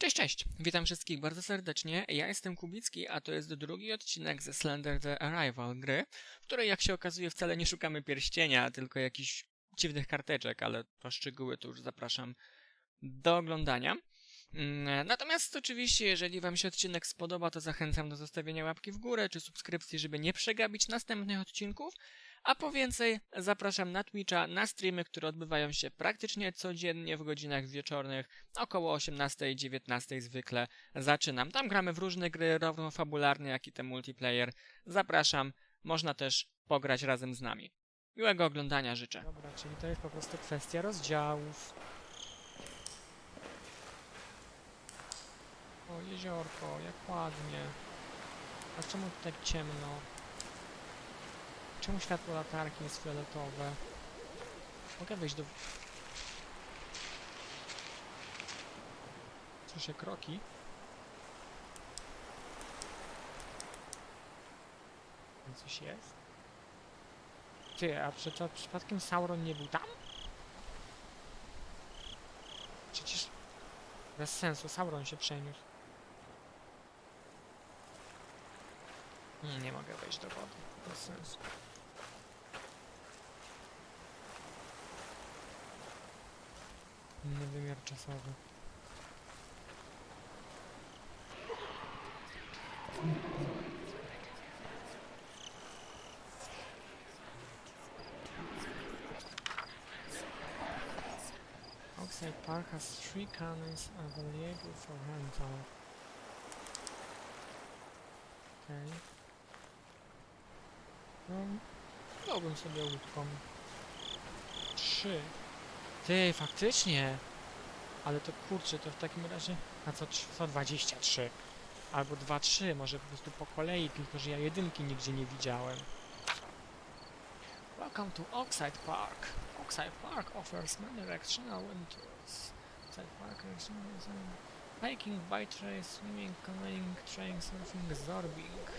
Cześć, cześć! Witam wszystkich bardzo serdecznie. Ja jestem Kubicki, a to jest drugi odcinek ze Slender The Arrival gry, w której jak się okazuje wcale nie szukamy pierścienia, tylko jakichś dziwnych karteczek, ale po szczegóły to już zapraszam do oglądania. Mm, Natomiast oczywiście, jeżeli Wam się odcinek spodoba, to zachęcam do zostawienia łapki w górę czy subskrypcji, żeby nie przegapić następnych odcinków. A po więcej zapraszam na Twitcha, na streamy, które odbywają się praktycznie codziennie w godzinach wieczornych, około 18-19 zwykle zaczynam. Tam gramy w różne gry, równo fabularne, jak i te multiplayer. Zapraszam, można też pograć razem z nami. Miłego oglądania życzę. Dobra, czyli to jest po prostu kwestia rozdziałów. O, jeziorko, jak ładnie. A czemu tak ciemno? Czemu światło latarki jest fioletowe? Mogę wejść do... Słyszę kroki. Coś jest? Ty, a czy to przypadkiem Sauron nie był tam? Przecież... Bez sensu, Sauron się przeniósł. Nie, nie mogę wejść do wody. Bez sensu. Inny wymiar czasowy. Oxide Park has three cannons available for rental. Okej. No, dałbym sobie łódką. Trzy. Ty, faktycznie! Ale to kurczę, to w takim razie... A co, trz- co 23? Albo 2-3, może po prostu po kolei, tylko że ja jedynki nigdzie nie widziałem. Welcome to Oxide Park. Oxide Park offers many recreational tours. Oxide Park is hiking, bike race, swimming, canoeing, train surfing, zorbing.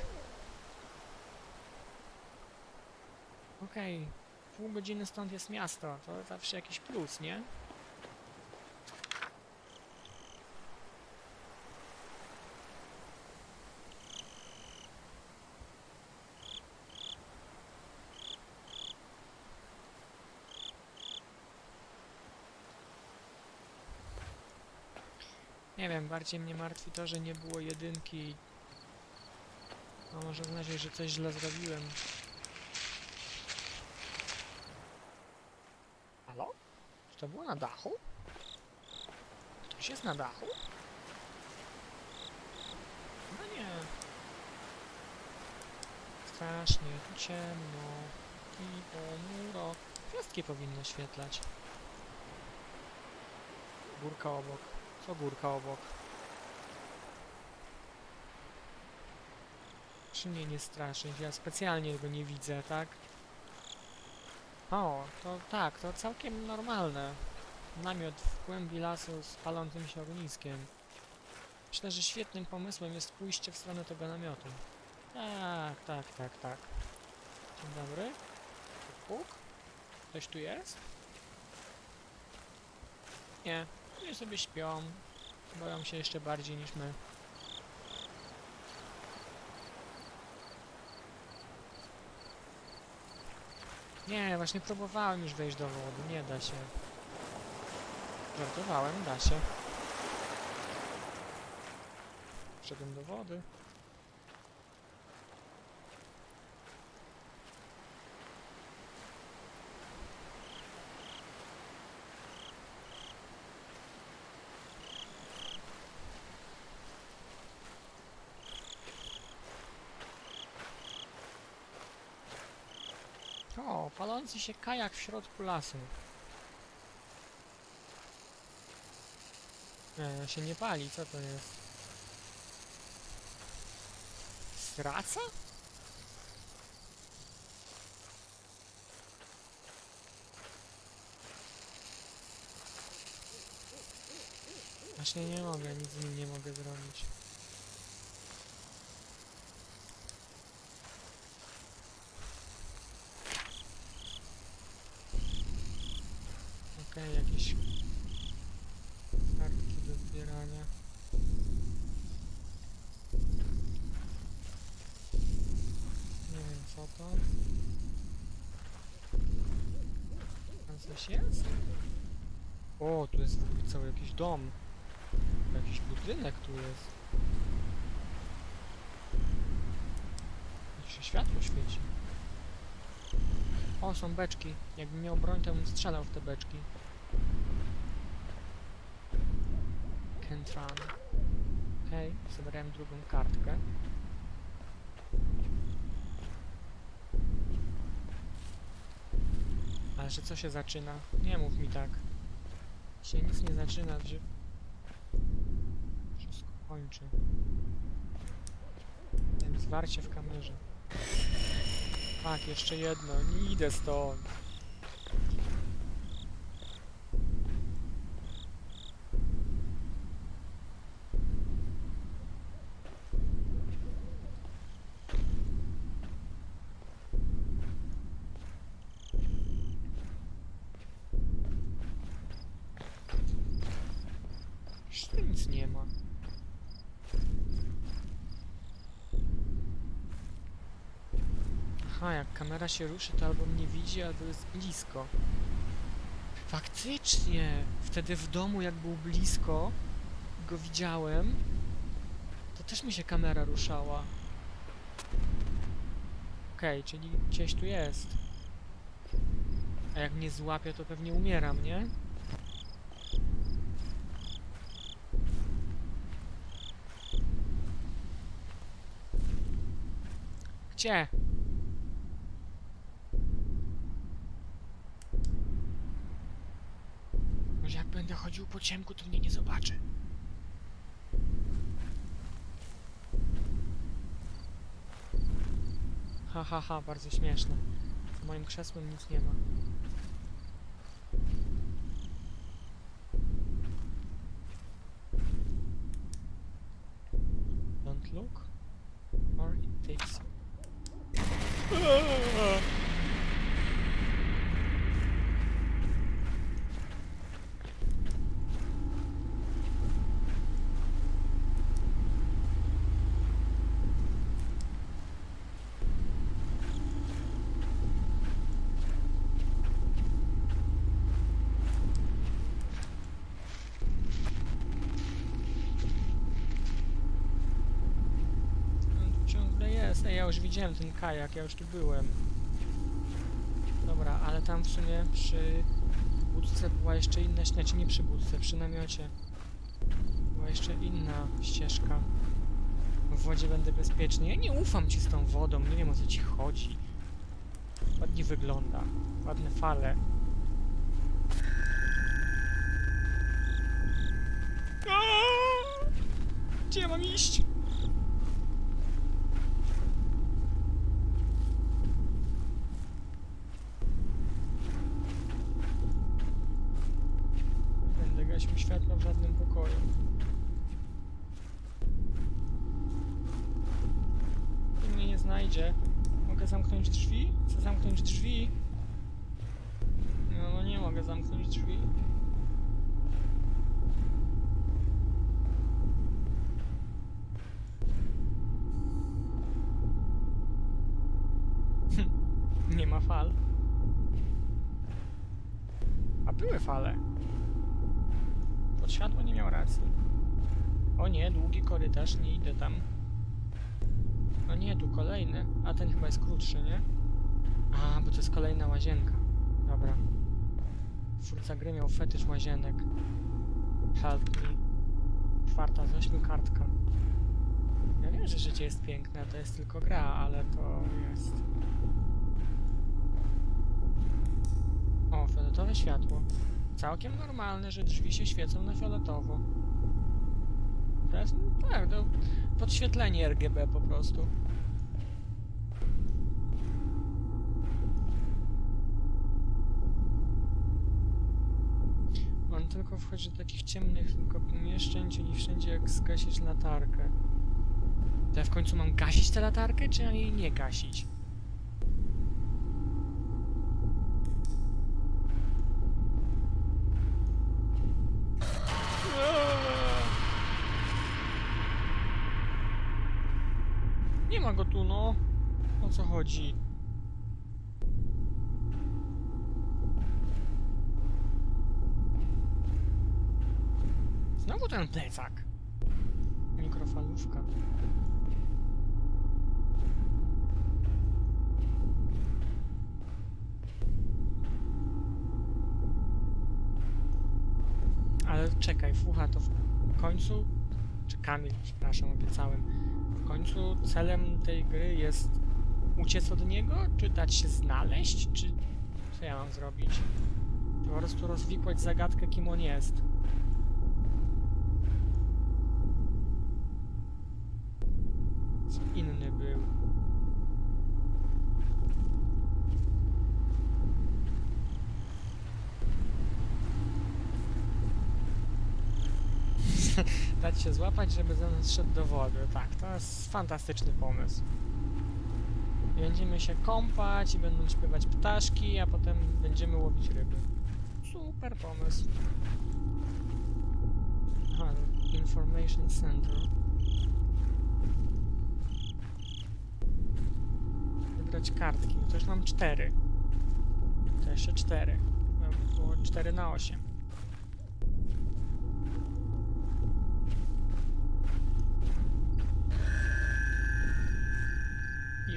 Okej, pół godziny stąd jest miasto, to zawsze jakiś plus, nie? Nie wiem, bardziej mnie martwi to, że nie było jedynki. No może znaczyć, że coś źle zrobiłem. Halo? Czy to było na dachu? Ktoś jest na dachu? No nie. Strasznie, tu ciemno. I ponuro. Gwiazdki powinno świetlać. Górka obok. Co górka obok? Czy mnie nie straszyć? Ja specjalnie go nie widzę, tak? O, to tak, to całkiem normalne. Namiot w głębi lasu z palącym się ogniskiem. Myślę, że świetnym pomysłem jest pójście w stronę tego namiotu. Tak, tak, tak, tak. Dzień dobry. Puk. Ktoś tu jest? Nie, oni sobie śpią. Boją się jeszcze bardziej niż my. Nie, właśnie próbowałem już wejść do wody, nie da się. Żartowałem, da się. Wszedłem do wody. O, palący się kajak w środku lasu. Nie, się nie pali, co to jest? Straca? Właśnie nie mogę, nic z nim nie mogę zrobić. jakieś kartki do zbierania. Nie wiem co to. Tam coś jest? O, tu jest cały jakiś dom. Jakiś budynek tu jest. Jeszcze światło świeci. O, są beczki. Jakbym miał broń, to bym strzelał w te beczki. Can't run. Okej, zebrałem drugą kartkę. Ale że co się zaczyna? Nie mów mi tak. Się nic nie zaczyna, że... Wszystko kończy. Wiem, zwarcie w kamerze. Tak, jeszcze jedno. Nie idę stąd. Jeszcze nic nie ma. Kamera się ruszy, to albo mnie widzi, albo jest blisko. Faktycznie! Wtedy w domu, jak był blisko, go widziałem, to też mi się kamera ruszała. Okej, czyli gdzieś tu jest. A jak mnie złapie, to pewnie umieram, nie? Gdzie? Może jak będę chodził po ciemku, to mnie nie zobaczy. Ha, ha, ha, bardzo śmieszne. Z moim krzesłem nic nie ma. Ej, ja już widziałem ten kajak, ja już tu byłem. Dobra, ale tam w sumie przy budce była jeszcze inna, znaczy nie przy budce, przy namiocie. Była jeszcze inna ścieżka. W wodzie będę bezpieczny. Ja nie ufam ci z tą wodą, nie wiem o co ci chodzi. Ładnie wygląda. Ładne fale. Gdzie mam iść? Będę gasił światła w żadnym pokoju. Tu mnie nie znajdzie. Mogę zamknąć drzwi? Chcę zamknąć drzwi. No, no nie mogę zamknąć drzwi. nie ma fal. A były fale. Pod światło nie miał racji. O nie, korytarz, nie idę tam. No nie, tu kolejny. A ten chyba jest krótszy, nie? A, bo to jest kolejna łazienka. Dobra. Twórca gry miał fetysz łazienek. Help me. Czwarta z ośmiu kartka. Ja wiem, że życie jest piękne, to jest tylko gra, ale to jest... O, fioletowe światło. Całkiem normalne, że drzwi się świecą na fioletowo. To jest, tak, to podświetlenie RGB po prostu. On tylko wchodzi do takich ciemnych tylko pomieszczeń, czyli wszędzie jak zgasić latarkę. To ja w końcu mam gasić tę latarkę, czy mam jej nie gasić? nie ma go tu, no. O co chodzi? Znowu ten plecak. Mikrofalówka. Ale czekaj, fucha to w końcu... Czy Kamil, przepraszam, obiecałem. W końcu celem tej gry jest uciec od niego? Czy dać się znaleźć? Czy co ja mam zrobić? Czy po prostu rozwikłać zagadkę, kim on jest? Inny był? Dać się złapać, żeby za nas do wody. Tak, to jest fantastyczny pomysł. Będziemy się kąpać i będą śpiewać ptaszki, a potem będziemy łowić ryby. Super pomysł. Aha, Information Center. Wybrać kartki. No to już mam cztery. To jeszcze cztery. No, Było 4 na 8.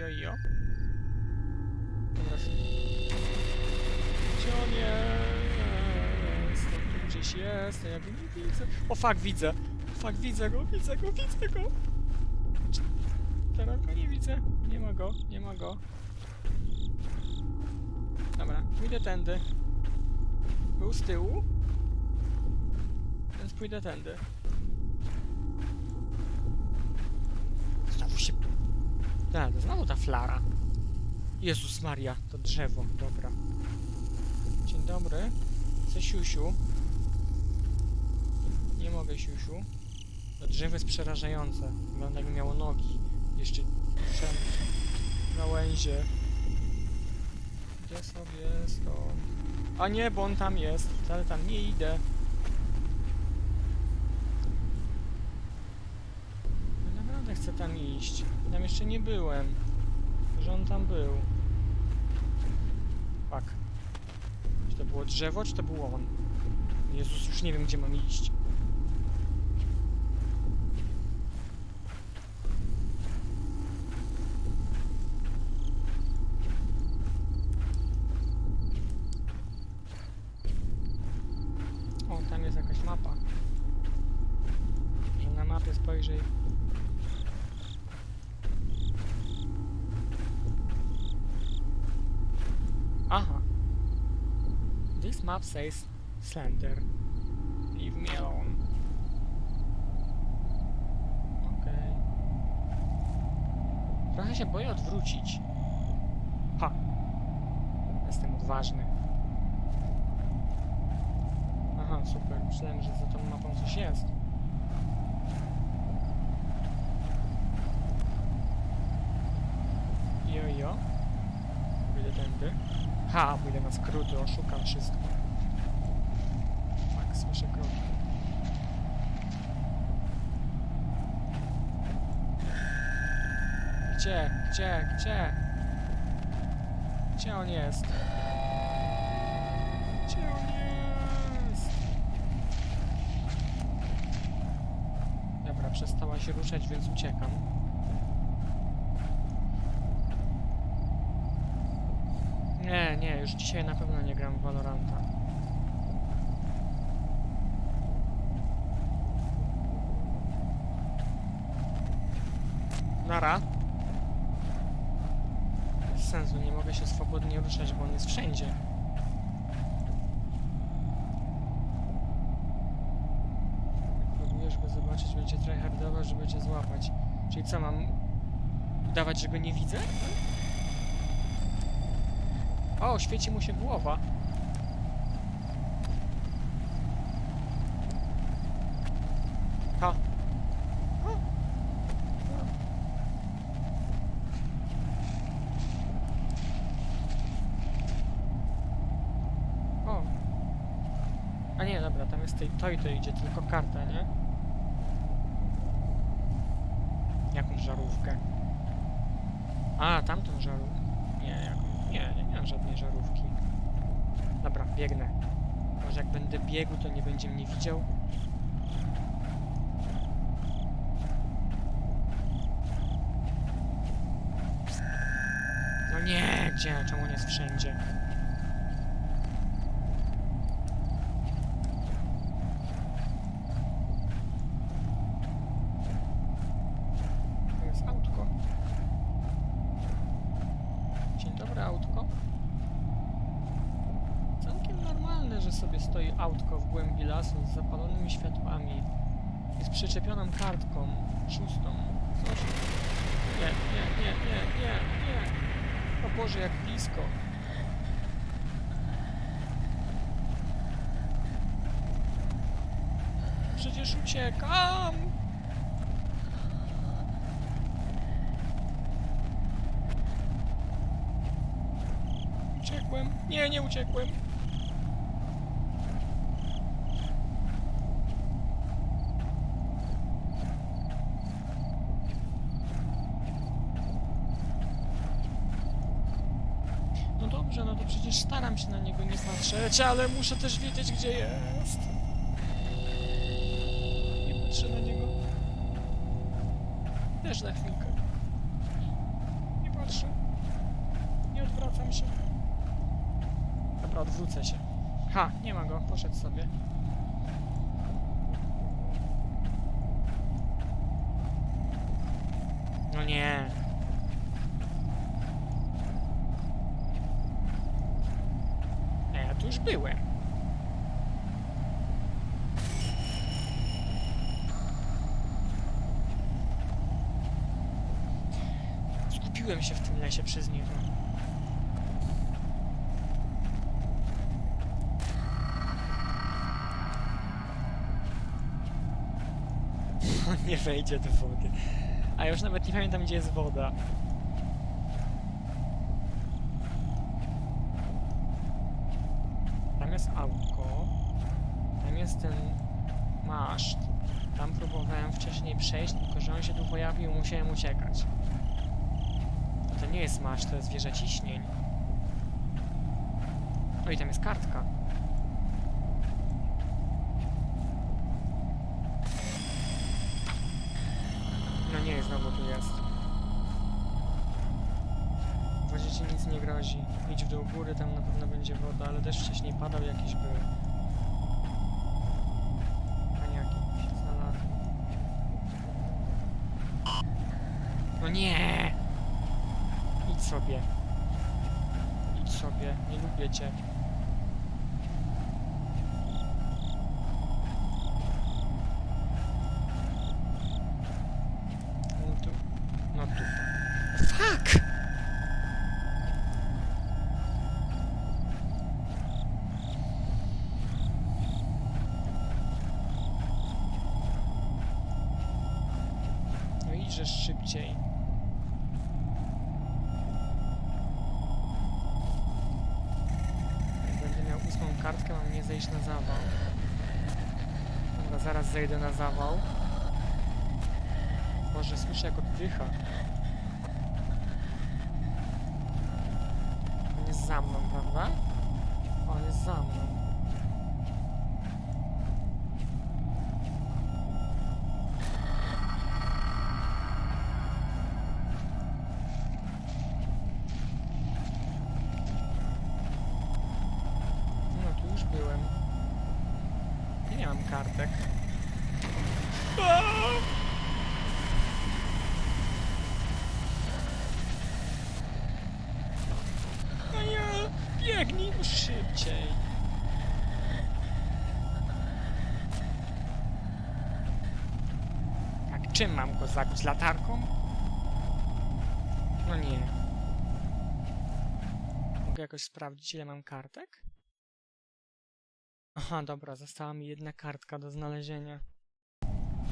Jo, jo. Dobra. Gdzie on jest? On tu gdzieś jest, a ja go nie widzę. O fuck, widzę. Fuck, widzę go, widzę go, widzę go. Teraz go nie widzę. Nie ma go, nie ma go. Dobra, pójdę tędy. Był z tyłu. Więc pójdę tędy. Znowu się tak, znowu ta flara. Jezus Maria, to drzewo, dobra. Dzień dobry. Chcę siusiu. Nie mogę siusiu. To drzewo jest przerażające. Wygląda jakby miało nogi. Jeszcze wszędzie. Gałęzie. Idę sobie stąd. A nie, bo on tam jest. Wcale tam nie idę. Ja Naprawdę chcę tam iść. Tam jeszcze nie byłem. Że on tam był. Fuck. Czy to było drzewo, czy to był on? Jezus, już nie wiem, gdzie mam iść. O, tam jest jakaś mapa. Że na mapie spojrzę i Aha. Map says Slender. Leave me alone. Okej. Trochę się boję odwrócić. Ha. Jestem odważny. Aha, super. Myślałem, że za tą mapą coś jest. Jo, jo. Pójdę tędy. Ha, pójdę na skróty, oszukam wszystko. Kroki. Gdzie, gdzie, gdzie? Gdzie on jest? Gdzie on jest? Dobra, przestała się ruszać, więc uciekam. Nie, nie, już dzisiaj na pewno nie gram w Valoranta. Nara. Bez sensu, nie mogę się swobodnie ruszać, bo on jest wszędzie. Próbujesz go zobaczyć, będzie tryhardować, żeby cię złapać. Czyli co, mam udawać, że go nie widzę? O, świeci mu się głowa. A nie, dobra, tam jest tej, to i to idzie, tylko karta, nie? Jaką żarówkę. A, tamtą żarówkę. Nie, nie, nie miałem żadnej żarówki. Dobra, biegnę. Może jak będę biegł, to nie będzie mnie widział. No nie, gdzie? Czemu nie jest wszędzie? Autko w głębi lasu z zapalonymi światłami i z przyczepioną kartką, szóstą. Coś. Nie, nie, nie, nie, nie, nie. O Boże, jak blisko. Przecież uciekam! Uciekłem. Nie, nie uciekłem. No dobrze, no to przecież staram się na patrzeć, ale muszę też wiedzieć, gdzie jest. Nie patrzę na niego. Też na chwilkę. Nie patrzę. Nie odwracam się. Dobra, odwrócę się. Ha, nie ma go, poszedł sobie. No nie. A ja tu już byłem. Zgubiłem się przez niego. On nie wejdzie do wody. A już nawet nie pamiętam, gdzie jest woda. Tam jest autko. Tam jest ten maszt. Tam próbowałem wcześniej przejść, tylko że on się tu pojawił musiałem uciekać. Nie jest maszt, to jest wieża ciśnień. O i tam jest kartka. No nie, znowu tu jest. Wodzie ci nic nie grozi. Idź w dół góry, tam na pewno będzie woda, ale deszcz wcześniej padał, jakiś był. Paniaki się znalazły. No nie! Idź sobie. Idź sobie, nie lubię cię. No tu. No tu. Fuck! No idźże szybciej. Jak Będę miał ósmą kartkę, mam nie zejść na zawał. Dobra, zaraz zejdę na zawał. Boże, słyszę jak oddycha. Czym mam go zabić? Latarką? No nie. Mogę jakoś sprawdzić, ile mam kartek? Aha, dobra, została mi jedna kartka do znalezienia.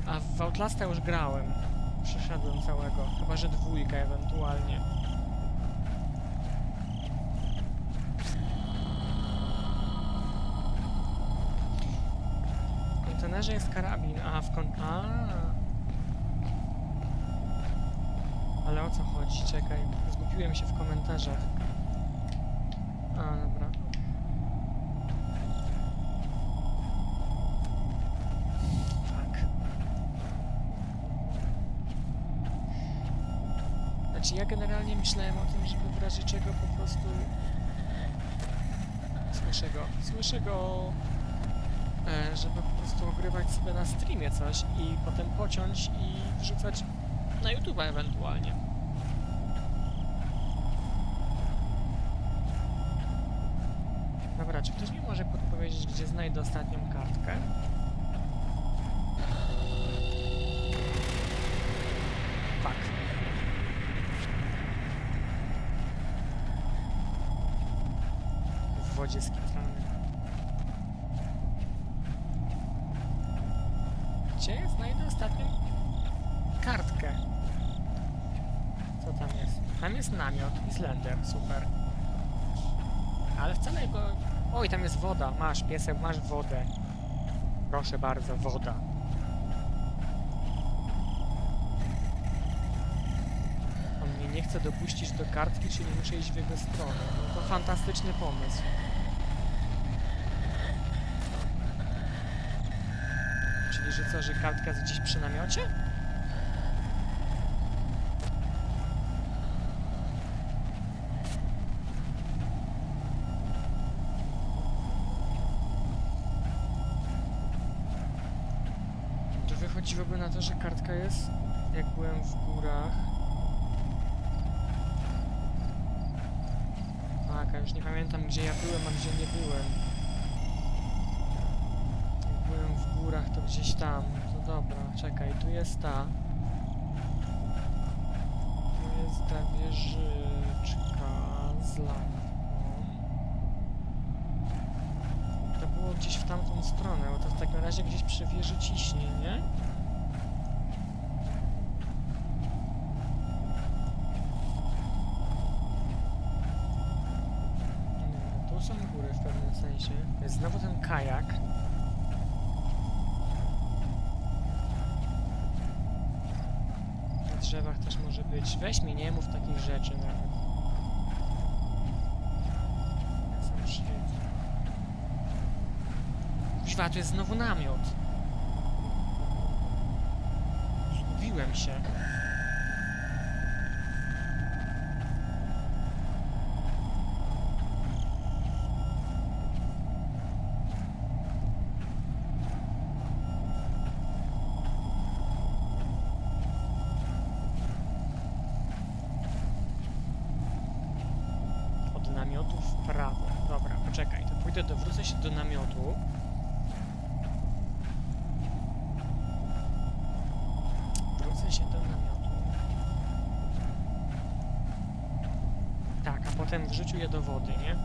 A w Outlasta już grałem. Przeszedłem całego. Chyba, że dwójka ewentualnie. W kontenerze jest karabin. A, w kon... A. co chodzi? Czekaj. Zgubiłem się w komentarzach. A, dobra. Fuck. Znaczy ja generalnie myślałem o tym, żeby w razie czego po prostu... Słyszę go, słyszę go... E, żeby po prostu ogrywać sobie na streamie coś i potem pociąć i wrzucać na YouTube ewentualnie. Dobra, czy ktoś mi może podpowiedzieć, gdzie znajdę ostatnią kartkę? Tam jest woda. Masz, piesek, masz wodę. Proszę bardzo, woda. On mnie nie chce dopuścić do kartki, czyli muszę iść w jego stronę. No to fantastyczny pomysł. Czyli, że co, że kartka jest gdzieś przy namiocie? To wychodziłoby na to, że kartka jest, jak byłem w górach. Tak, a już nie pamiętam, gdzie ja byłem, a gdzie nie byłem. Jak byłem w górach, to gdzieś tam. To dobra, czekaj, tu jest ta. Tu jest ta wieżyczka z lampą. To było gdzieś w tamtą stronę, bo to w takim razie gdzieś przy wieży ciśnie, nie? Są góry w pewnym sensie. Jest znowu ten kajak. Na drzewach też może być. Weź mi nie mów takich rzeczy nawet. Świecę. Kuźwa, tu jest znowu namiot. Zgubiłem się. Od namiotu w prawo. Dobra, poczekaj, to pójdę, dowrócę się do namiotu. Wrócę się do namiotu. Tak, a potem wrzucił je do wody, nie?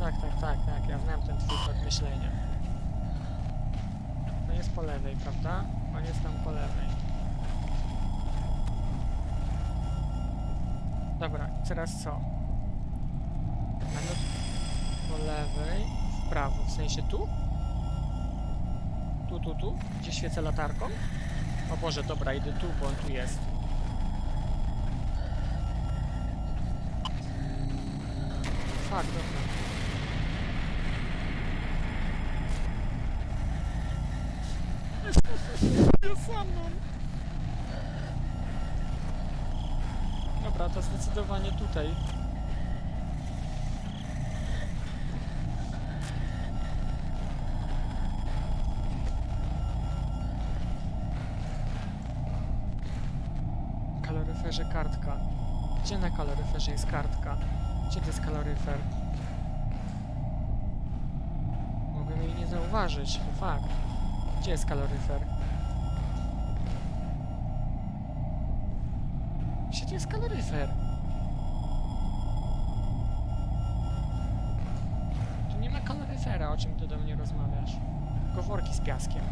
Tak, tak, tak, tak, ja znam ten twój tok myślenia. To jest po lewej, prawda? On jest tam po lewej. Dobra, teraz co? Po lewej, w prawo, w sensie tu? Tu, tu, tu? Gdzie świecę latarką? O Boże, dobra, idę tu, bo on tu jest. Fuck, dobra. Ja sam mam. Dobra, to zdecydowanie tutaj. Kaloryferze kartka. Gdzie na kaloryferze jest kartka? Gdzie to jest kaloryfer? Mogłem jej nie zauważyć, to fakt. Gdzie jest kaloryfer? Gdzie to jest kaloryfer? Tu nie ma kaloryfera, o czym ty do mnie rozmawiasz. Tylko worki z piaskiem.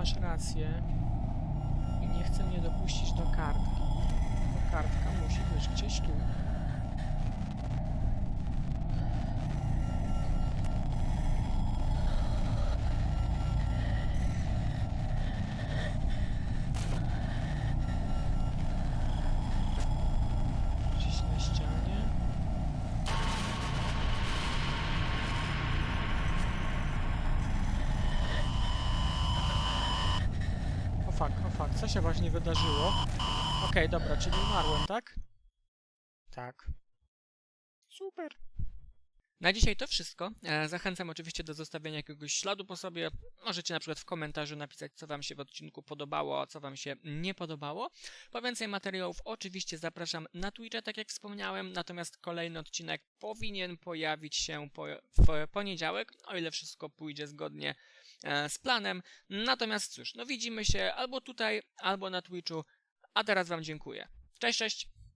Masz rację i nie chce mnie dopuścić do kartki, to kartka musi być gdzieś tu. Gdzieś na ścianie. O fuck, o fuck, co się właśnie wydarzyło? Okej, dobra, czyli umarłem, tak? Tak. Super. Na dzisiaj to wszystko. E, Zachęcam oczywiście do zostawienia jakiegoś śladu po sobie. Możecie na przykład w komentarzu napisać, co Wam się w odcinku podobało, a co Wam się nie podobało. Po więcej materiałów oczywiście zapraszam na Twitcha, tak jak wspomniałem, natomiast kolejny odcinek powinien pojawić się po, w poniedziałek, o ile wszystko pójdzie zgodnie z planem. Natomiast cóż, no widzimy się albo tutaj, albo na Twitchu, a teraz Wam dziękuję. Cześć, cześć!